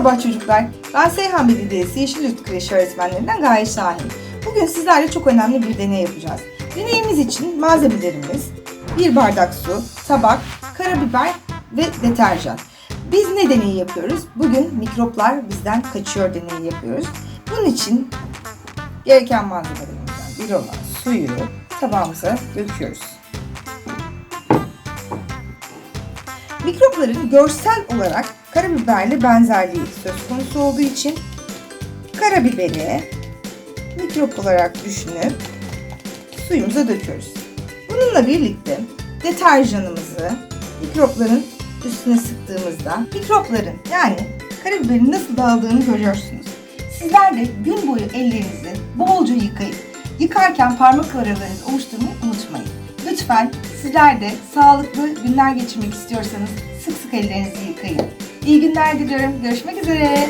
Merhaba çocuklar. Ben Seyhan Belediyesi Yeşil Yurt Kreşi öğretmenlerinden Gaye Şahin. Bugün sizlerle çok önemli bir deney yapacağız. Deneyimiz için malzemelerimiz bir bardak su, tabak, karabiber ve deterjan. Biz ne deneyi yapıyoruz? Bugün mikroplar bizden kaçıyor deneyi yapıyoruz. Bunun için gereken malzemelerimizden biri olan suyu tabağımıza döküyoruz. Mikropların görsel olarak karabiberle benzerliği söz konusu olduğu için karabiberi mikrop olarak düşünüp suyumuza döküyoruz. Bununla birlikte deterjanımızı mikropların üstüne sıktığımızda mikropların yani karabiberin nasıl dağıldığını görüyorsunuz. Sizler de gün boyu ellerinizi bolca yıkayın. Yıkarken parmak aralarınızı oluşturmayı unutmayın. Lütfen sizler de sağlıklı günler geçirmek istiyorsanız sık sık ellerinizi yıkayın. İyi günler diliyorum. Görüşmek üzere.